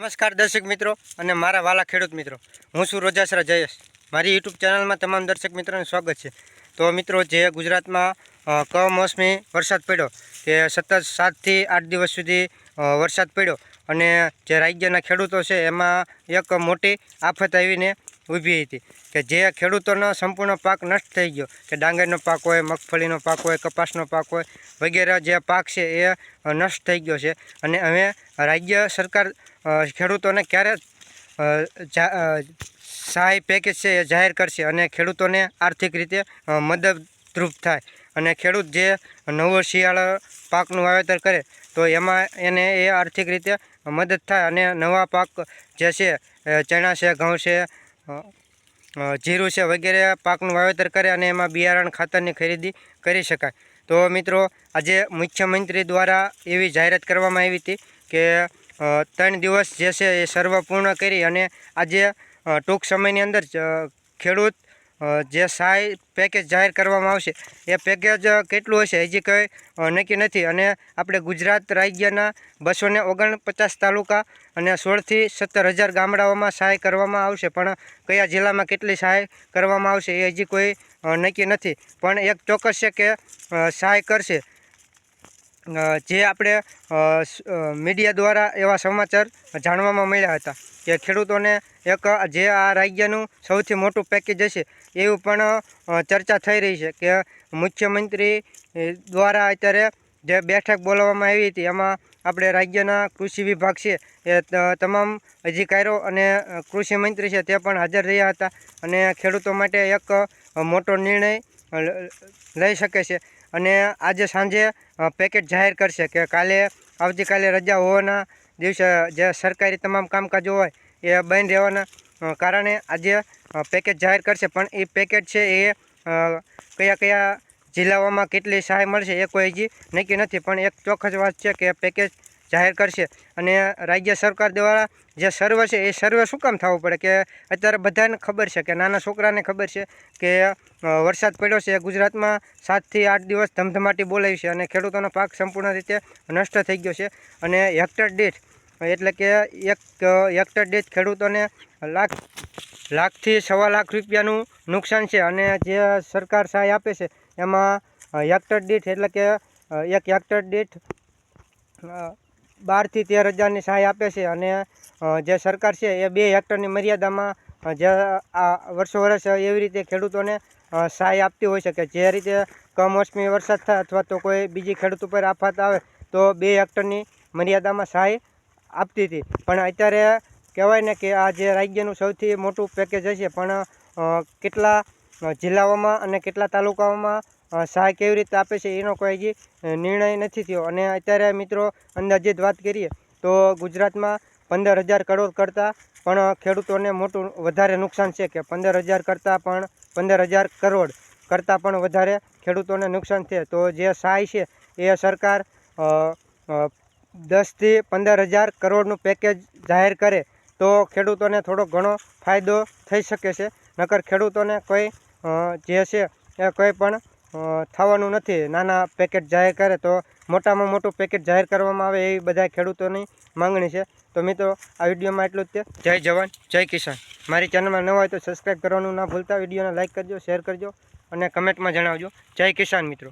નમસ્કાર દર્શક મિત્રો અને મારા વાલા ખેડૂત મિત્રો. હું છું રોજાસરા જયેશ. મારી યુટ્યુબ ચેનલમાં તમામ દર્શક મિત્રોનું સ્વાગત છે. તો મિત્રો, જે ગુજરાતમાં કમોસમી વરસાદ પડ્યો તે સતત સાતથી આઠ દિવસ સુધી વરસાદ પડ્યો અને જે રાજ્યના ખેડૂતો છે એમાં એક મોટી આફત આવીને ઊભી હતી કે જે ખેડૂતોનો સંપૂર્ણ પાક નષ્ટ થઈ ગયો, કે ડાંગરનો પાક હોય, મગફળીનો પાક હોય, કપાસનો પાક હોય, વગેરે જે પાક છે એ નષ્ટ થઈ ગયો છે. અને હવે રાજ્ય સરકાર ખેડૂતોને ક્યારે સહાય પેકેજ છે એ જાહેર કરશે અને ખેડૂતોને આર્થિક રીતે મદદરૂપ થાય. અને ખેડૂત જે નવો શિયાળા પાકનું વાવેતર કરે, તો એમાં એને એ આર્થિક રીતે મદદ થાય અને નવા પાક જે છે ચણા છે, ઘઉં છે જીરું છે વગેરે પાકનું વાવેતર કરે અને એમાં બિયારણ ખાતરની ખરીદી કરી શકાય. તો મિત્રો, આજે મુખ્યમંત્રી દ્વારા એવી જાહેરાત કરવામાં આવી હતી કે ત્રણ દિવસ જે છે એ સર્વ પૂર્ણ કરી અને આજે ટૂંક સમયની અંદર ખેડૂત જે સહાય પેકેજ જાહેર કરવામાં આવશે, એ પેકેજ કેટલું હશે હજી કંઈ નક્કી નથી. અને આપણે ગુજરાત રાજ્યના બસો ને ઓગણપચાસ તાલુકા અને સોળથી સત્તર હજાર ગામડાઓમાં સહાય કરવામાં આવશે. પણ કયા જિલ્લામાં કેટલી સહાય કરવામાં આવશે એ હજી કોઈ નક્કી નથી. પણ એક ચોક્કસ છે કે સહાય કરશે. જે આપણે મીડિયા દ્વારા એવા સમાચાર જાણવામાં મળ્યા હતા કે ખેડૂતોને એક જે આ રાજ્યનું સૌથી મોટું પેકેજ હશે એવું પણ ચર્ચા થઈ રહી છે કે મુખ્યમંત્રી દ્વારા અત્યારે જે બેઠક બોલાવવામાં આવી હતી એમાં આપણે રાજ્યના કૃષિ વિભાગ છે એ તમામ અધિકારીઓ અને કૃષિ મંત્રી છે તે પણ હાજર રહ્યા હતા અને ખેડૂતો માટે એક મોટો નિર્ણય લઈ શકે છે. અને આજે સાંજે પેકેટ જાહેર કરશે કે કાલે, આવતીકાલે રજા હોવાના દિવસે જે સરકારી તમામ કામકાજો હોય, એ બંધ રહેવાના કારણે આજે પેકેજ જાહેર કરશે. પણ એ પેકેજ છે એ કયા કયા જિલ્લાઓમાં કેટલી સહાય મળશે એ કોઈ હજી નક્કી નથી. પણ એક ચોક્કસ વાત છે કે પેકેજ જાહેર કરશે. અને રાજ્ય સરકાર દ્વારા જે સર્વે છે એ સર્વે શું કામ થવું પડે કે અત્યારે બધાને ખબર છે કે નાના છોકરાને ખબર છે કે વરસાદ પડ્યો છે, ગુજરાતમાં સાતથી આઠ દિવસ ધમધમાટી બોલાવી છે અને ખેડૂતોનો પાક સંપૂર્ણ રીતે નષ્ટ થઈ ગયો છે. અને હેક્ટર દીઠ, એટલે કે એક હેક્ટર દીઠ ખેડૂતોને લાખ, લાખથી સવા લાખ રૂપિયાનું નુકસાન છે. અને જે સરકાર સહાય આપે છે એમાં હેક્ટર દીઠ, એટલે કે એક હેક્ટર દીઠ બારથી તેર હજારની સહાય આપે છે અને જે સરકાર છે એ બે હેક્ટરની મર્યાદામાં જે આ વર્ષો વર્ષ એવી રીતે ખેડૂતોને સહાય આપતી હોય શકે. જે રીતે કમોસમી વરસાદ થાય અથવા તો કોઈ બીજી ખેડૂત ઉપર આફત આવે, તો બે હેક્ટરની મર્યાદામાં સહાય આપતી હતી. પણ અત્યારે કહેવાય ને કે આ જે રાજ્યનું સૌથી મોટું પેકેજ હશે, પણ કેટલા જિલ્લાઓમાં અને કેટલા તાલુકાઓમાં સહાય કેવી રીતે આપે છે એનો કોઈ નિર્ણય નથી થયો. અને અત્યારે મિત્રો અંદાજિત વાત કરીએ તો ગુજરાતમાં પંદર હજાર કરોડ કરતાં પણ ખેડૂતોને મોટું વધારે નુકસાન છે કે પંદર હજાર કરતાં પણ પંદર હજાર કરોડ કરતાં પણ વધારે ખેડૂતોને નુકસાન છે. તો જે સહાય છે એ સરકાર દસથી પંદર હજાર કરોડનું પેકેજ જાહેર કરે તો ખેડૂતોને થોડો ઘણો ફાયદો થઈ શકે છે. નકર ખેડૂતોને કોઈ જે છે એ કોઈ પણ થવાનું નથી. નાના પેકેટ જાહેર કરે તો મોટામાં મોટું પેકેજ જાહેર કરવામાં આવે એવી બધા ખેડૂતોની માંગણી છે. તો મિત્રો, આ વિડીયોમાં એટલું જ છે. જય જવાન, જય કિસાન. મારી ચેનલમાં નવા હોય તો સબસ્ક્રાઈબ કરવાનું ના ભૂલતા. વિડીયોને લાઇક કરજો શેર કરજો અને કમેન્ટમાં જણાવજો. જય કિસાન મિત્રો.